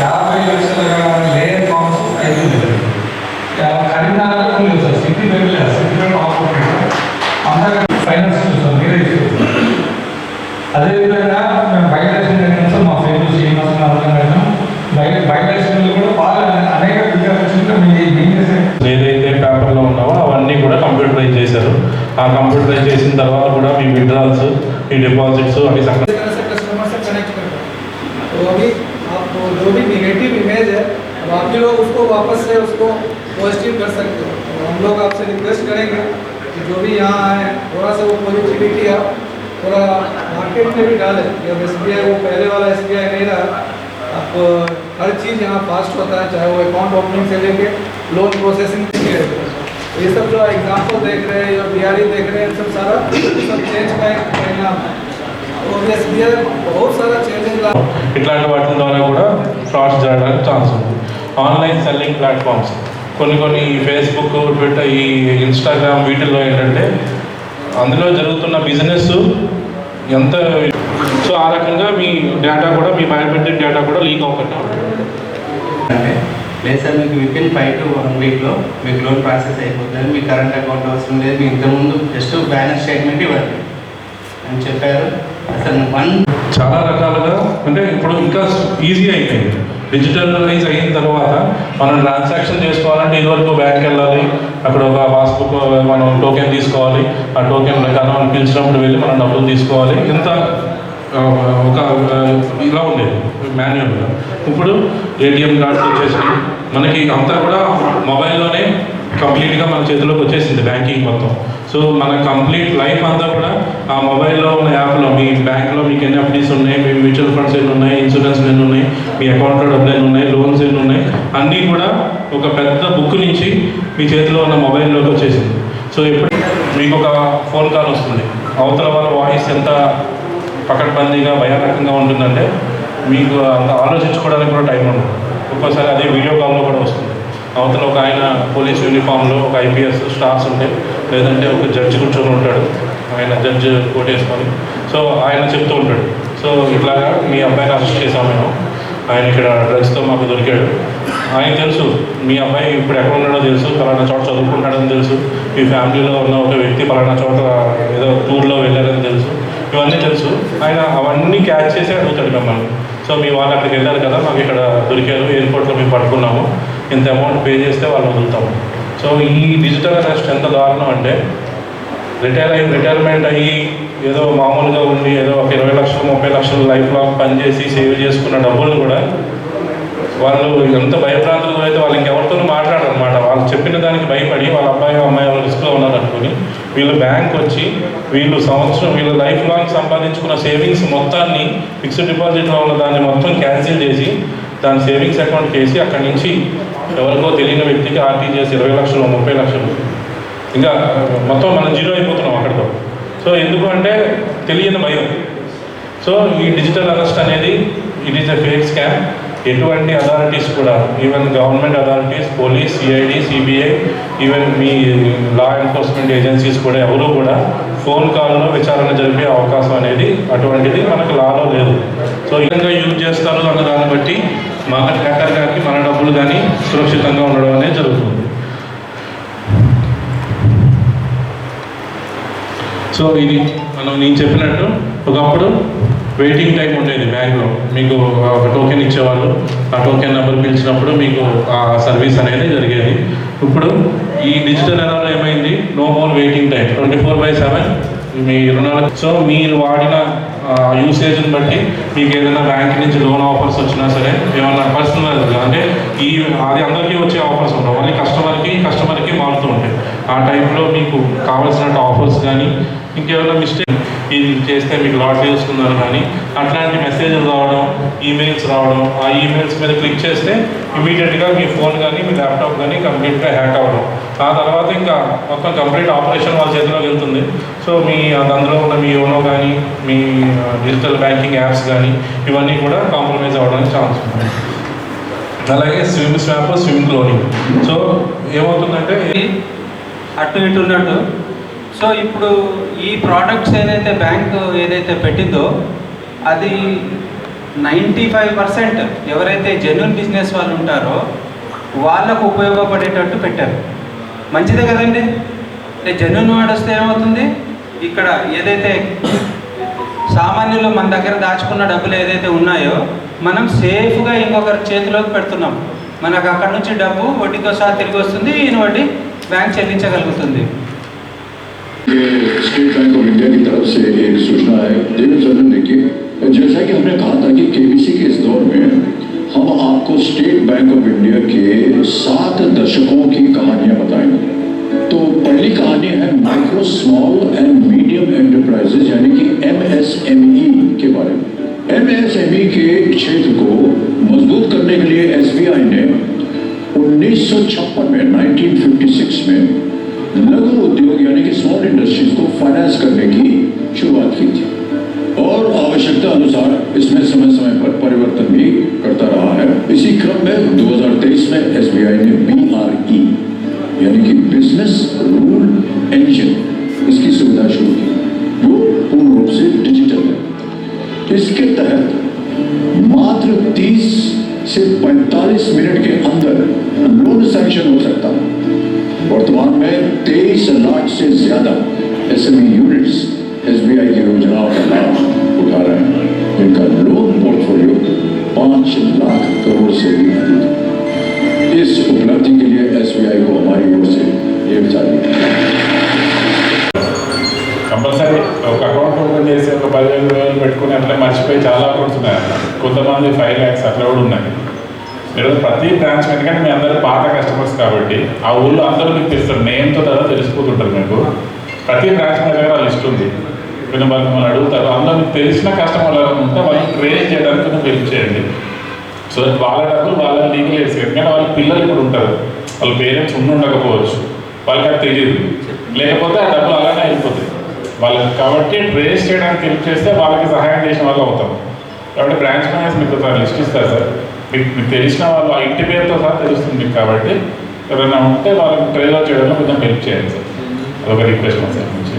యాభై లక్షల layer forms ఐదు కరీంనగర్ లేదు సార్. సిటీ వెళ్ళలేదు సిటీ వెళ్ళి ఆపరేటర్ అందరూ ఫైనాన్స్ చూస్తాం మీరే చూస్తారు అదేవిధంగా మేము బయట దేశం మా ఫ్రెండ్స్ శ్రీనివాస అర్థం బయట బయట దేశంలో కూడా బాగా అనేక విద్యార్థులు ఏదైతే పేపర్లో ఉన్నావో అవన్నీ కూడా కంప్యూటరైజ్ చేశారు. ఆ కంప్యూటరైజ్ చేసిన తర్వాత కూడా మీ విడ్రాల్స్ మీ డిపాజిట్స్ అన్ని సక్రమంగా है अब आप भी लोग उसको वापस से उसको पॉजिटिव कर सकते हो तो हम लोग आपसे रिक्वेस्ट करेंगे कि जो भी यहाँ आए हैं थोड़ा सा वो पॉजिटिविटी आप थोड़ा मार्केट में भी डालें कि अब एस वो पहले वाला एस नहीं रहा आप हर चीज़ यहाँ फास्ट होता है चाहे वो अकाउंट ओपनिंग से लेके लोन प्रोसेसिंग तक ही रहती है तो ये सब जो एग्जाम्पल देख रहे हैं जो बी देख रहे हैं सब सारा सब चेंज का एक परिणाम है और एस बहुत सारा चेंजेस ला ఇట్లాంటి వాటి ద్వారా కూడా ఫ్రాడ్స్ జరగడానికి ఛాన్స్ ఉంది ఆన్లైన్ సెల్లింగ్ ప్లాట్ఫామ్స్ కొన్ని కొన్ని ఫేస్బుక్ ట్విట్టర్ ఈ ఇన్స్టాగ్రామ్ వీటిల్లో ఏంటంటే అందులో జరుగుతున్న బిజినెస్ ఎంత సో ఆ రకంగా మీ డేటా కూడా మీ బయోమెట్రిక్ డేటా కూడా లీక్ అవ్వకుండా అంటే లేదు సార్ మీకు విత్ ఫైవ్ టు వన్ వీక్లో మీకు లోన్ ప్రాసెస్ అయిపోతుంది. మీ కరెంట్ అకౌంట్ అవసరం లేదు. మీ ఇంతకుముందు జస్ట్ బ్యాలెన్స్ స్టేట్మెంట్ ఇవ్వండి అని చెప్పారు. అసలు వన్ చాలా రకాలుగా అంటే ఇప్పుడు ఇంకా ఈజీ అయిపోయింది. డిజిటలైజ్ అయిన తర్వాత మనం ట్రాన్సాక్షన్ చేసుకోవాలంటే ఇదివరకు బ్యాంక్ వెళ్ళాలి. అక్కడ ఒక పాస్బుక్ మనం టోకెన్ తీసుకోవాలి. ఆ టోకెన్ ప్రకారం పిలిచినప్పుడు వెళ్ళి మనం డబ్బులు తీసుకోవాలి. ఇంత ఒక ఇలా ఉండేది మాన్యువల్గా ఇప్పుడు ఏటీఎం కార్డ్స్ వచ్చేసి మనకి అంతా కూడా మొబైల్లోనే కంప్లీట్గా మన చేతిలోకి వచ్చేసింది బ్యాంకింగ్ మొత్తం. సో మన కంప్లీట్ లైఫ్ అంతా కూడా ఆ మొబైల్లో ఉన్న యాప్లో మీ బ్యాంక్లో మీకు ఎన్ని ఎఫ్డీస్ ఉన్నాయి మీ మ్యూచువల్ ఫండ్స్ ఎన్ని ఉన్నాయి ఇన్సూరెన్స్ ఎన్ని ఉన్నాయి మీ అకౌంట్లో డబ్బులు ఎన్ని ఉన్నాయి లోన్స్ ఎన్ని ఉన్నాయి అన్నీ కూడా ఒక పెద్ద బుక్ నుంచి మీ చేతిలో ఉన్న మొబైల్లోకి వచ్చేసింది. సో ఎప్పుడు మీకు ఒక ఫోన్ కాల్ వస్తుంది. అవతల వాళ్ళ వాయిస్ ఎంత పకడ్బందీగా భయానకంగా ఉంటుందంటే మీకు అంత ఆలోచించుకోవడానికి కూడా టైం ఉండదు. ఒక్కోసారి అదే వీడియో కాల్లో కూడా వస్తుంది. అవతల ఒక ఆయన పోలీస్ యూనిఫామ్లో ఒక ఐపీఎస్ స్టాఫ్స్ ఉంటే లేదంటే ఒక జడ్జి కూర్చొని ఉంటాడు. ఆయన జడ్జి కోటేసుకొని సో ఆయన చెప్తూ ఉంటాడు. సో ఇట్లాగా మీ అబ్బాయిని అరెస్ట్ చేసాం మేము. ఆయన ఇక్కడ డ్రగ్స్తో మాకు దొరికాడు. ఆయన తెలుసు మీ అబ్బాయి ఇప్పుడు ఎక్కడ ఉన్నాడో తెలుసు పలానా చోట చదువుకుంటాడని తెలుసు మీ ఫ్యామిలీలో ఉన్న ఒక వ్యక్తి పలానా చోట ఏదో టూర్లో వెళ్ళారని తెలుసు ఇవన్నీ తెలుసు. ఆయన అవన్నీ క్యాచ్ చేసి అడుగుతాడు మిమ్మల్ని. సో మీ వాళ్ళు అక్కడికి వెళ్ళారు కదా మాకు ఇక్కడ దొరికారు ఎయిర్పోర్ట్లో మేము పట్టుకున్నాము. ఇంత అమౌంట్ పే చేస్తే వాళ్ళు వదులుతాం సో ఈ డిజిటల్ అరెస్ట్ ఎంత దారుణం అంటే రిటైర్ అయ్యి రిటైర్మెంట్ అయ్యి ఏదో మామూలుగా ఉండి ఏదో ఒక ఇరవై లక్షలు ముప్పై లక్షలు లైఫ్ లాంగ్ పనిచేసి సేవ్ చేసుకున్న డబ్బులు కూడా వాళ్ళు ఎంత భయభ్రాంతులు అయితే వాళ్ళు ఇంకెవరితోనూ మాట్లాడరు అనమాట వాళ్ళు చెప్పిన దానికి భయపడి వాళ్ళ అబ్బాయి అమ్మాయి వాళ్ళు రిస్క్లో ఉన్నారనుకుని వీళ్ళు బ్యాంక్ వచ్చి వీళ్ళు సంవత్సరం వీళ్ళు లైఫ్ లాంగ్ సంపాదించుకున్న సేవింగ్స్ మొత్తాన్ని ఫిక్స్డ్ డిపాజిట్లో ఉన్న దాన్ని మొత్తం క్యాన్సిల్ చేసి దాని సేవింగ్స్ అకౌంట్కి వేసి అక్కడి నుంచి ఎవరికో తెలియని వ్యక్తికి ఆర్టీజీఎస్ ఇరవై లక్షలు ముప్పై లక్షలు. ఇంకా మొత్తం మనం జీరో అయిపోతున్నాం అక్కడితో. సో ఎందుకు అంటే తెలియని భయం. సో ఈ డిజిటల్ అరెస్ట్ అనేది it is a fake scam ఎటువంటి అథారిటీస్ కూడా even government authorities police CID CBI even మీ లా ఎన్ఫోర్స్మెంట్ ఏజెన్సీస్ కూడా ఎవరు కూడా ఫోన్ కాల్లో విచారణ జరిపే అవకాశం అనేది అటువంటిది మనకు లాలో లేదు. సో ఈ విధంగా యూజ్ చేస్తారు అన్న మన హ్యాకర్ కానీ మన డబ్బులు కానీ సురక్షితంగా ఉండడం అనేది జరుగుతుంది. సో ఇది మనం నేను చెప్పినట్టు ఒకప్పుడు వెయిటింగ్ టైం ఉండేది బ్యాంక్లో మీకు ఒక టోకెన్ ఇచ్చేవాళ్ళు ఆ టోకెన్ నెంబర్ పిలిచినప్పుడు మీకు ఆ సర్వీస్ అనేది జరిగేది. ఇప్పుడు ఈ డిజిటల్ ఎరాలో ఏమైంది? No more waiting time twenty four by seven మీ రుణాలు సో మీరు వాడిన యూసేజ్ని బట్టి మీకు ఏదైనా బ్యాంక్ నుంచి లోన్ ఆఫర్స్ వచ్చినా సరే ఏమన్నా పర్సనల్ అంటే ఈ అది అందరికీ వచ్చే ఆఫర్స్ ఉండవు. ఓన్లీ కస్టమర్కి కస్టమర్కి మారుతూ ఉంటాయి. ఆ టైంలో మీకు కావాల్సిన ఆఫర్స్ కానీ ఇంకేమైనా మిస్టేక్ ఇది చేస్తే మీకు లాట్ వస్తుందని కానీ అట్లాంటి మెసేజ్లు రావడం ఈమెయిల్స్ రావడం ఆ ఈమెయిల్స్ మీద క్లిక్ చేస్తే ఇమీడియట్గా మీ ఫోన్ కానీ మీ ల్యాప్టాప్ కానీ కంప్లీట్గా హ్యాక్ అవ్వడం. ఆ తర్వాత ఇంకా మొత్తం కంప్లీట్ ఆపరేషన్ వాళ్ళ చేతిలోకి వెళ్తుంది. సో మీ అందులో ఉన్న మీ యోనో కానీ మీ డిజిటల్ బ్యాంకింగ్ యాప్స్ కానీ ఇవన్నీ కూడా కాంప్రమైజ్ అవ్వడానికి ఛాన్స్ ఉంది. అలాగే SIM swap SIM cloning so ఏమవుతుందంటే అటు ఇటు ఉన్నట్టు. సో ఇప్పుడు ఈ ప్రోడక్ట్స్ ఏదైతే బ్యాంక్ ఏదైతే పెట్టిందో అది నైంటీ ఫైవ్ పర్సెంట్ ఎవరైతే జెన్యున్ బిజినెస్ వాళ్ళు ఉంటారో వాళ్ళకు ఉపయోగపడేటట్టు పెట్టారు. మంచిదే కదండి అంటే జెన్యున్ వాడు వస్తే ఏమవుతుంది ఇక్కడ ఏదైతే సామాన్యులు మన దగ్గర దాచుకున్న డబ్బులు ఏదైతే ఉన్నాయో మనం సేఫ్గా ఇంకొకరి చేతిలోకి పెడుతున్నాం మనకు అక్కడ నుంచి డబ్బు వడ్డీతో సహా తిరిగి వస్తుంది ఈయన వడ్డీ బ్యాంక్ చెల్లించగలుగుతుంది ये स्टेट बैंक ऑफ इंडिया की तरफ से एक सूचना है देवेंद्र सदन देखिए जैसा कि हमने कहा था कि केबीसी के इस दौर में हम आपको स्टेट बैंक ऑफ इंडिया के सात दशकों की कहानियां micro small and medium enterprises यानी कि एमएसएमई के बारे में। एमएसएमई के क्षेत्र को मज़बूत करने के लिए एसबीआई ने 1956 में 1956 में लघु उद्योग, यानी कि स्मॉल इंडस्ट्रीज़ को फाइनेंस करने की शुरुआत की थी। और आवश्यकता अनुसार इसमें समय समय पर परिवर्तन भी करता रहा है। इसी क्रम में 2023 में एसबीआई ने बीआरई यानी कि बिज़नेस रूल इंजन इसकी सुविधा शुरू की। जो पूर्ण रूप से डिजिटल है। इसके तहत मात्र 30 से 45 मिनट के अंदर लोन सैंक्शन हो सकता है। वर्तमान में 23 लाख से ज़्यादा एसएमई यूनिट्स एसबीआई की योजनाओं का लाभ उठा रहे हैं। जिनका लोन पोर्टफोलियो पाँच लाख కొన్ని అట్లా మర్చిపోయి చాలా అకౌంట్స్ ఉన్నాయి. కొంతమంది ఫైవ్ ల్యాక్స్ అట్లా కూడా ఉన్నాయి. ఈరోజు ప్రతి బ్రాంచ్ ఎందుకంటే మీ అందరూ పాత కస్టమర్స్ కాబట్టి ఆ ఊళ్ళో అందరూ మీకు తెలుస్తారు. నేమ్తో తర్వాత తెలిసిపోతుంటారు మీకు. ప్రతి బ్రాంచ్ మీ దగ్గర లిస్ట్ ఉంది. కొంచెం వాళ్ళు మిమ్మల్ని అడుగుతారు. అందరూ మీకు తెలిసిన కస్టమర్లు ఎవరైనా ఉంటే వాళ్ళని ట్రేస్ చేయడానికి కొంచెం హెల్ప్ చేయండి. సో దట్ వాళ్ళ డబ్బులు వాళ్ళ లీగల్ ఎయిడ్స్ ఎందుకంటే వాళ్ళ పిల్లలు ఇప్పుడు ఉంటారు. వాళ్ళ పేరెంట్స్ ఉండి ఉండకపోవచ్చు. వాళ్ళకి అది తెలియదు. లేకపోతే ఆ డబ్బులు అలానే వెళ్ళిపోతాయి వాళ్ళకి కాబట్టి ట్రేస్ చేయడానికి హెల్ప్ చేస్తే వాళ్ళకి సహాయం చేసిన వాళ్ళు అవుతాం. కాబట్టి బ్రాంచ్ మేనేజర్ మీకు ఒక లిస్ట్ ఇస్తారు సార్. మీకు మీకు తెలిసిన వాళ్ళు ఆ ఇంటి పేరుతో సహా తెలుస్తుంది మీకు కాబట్టి ఎవరైనా ఉంటే వాళ్ళకి ట్రేస్ చేయడంలో కొంచెం హెల్ప్ చేయండి సార్. అదొక రిక్వెస్ట్ సార్ నుంచి.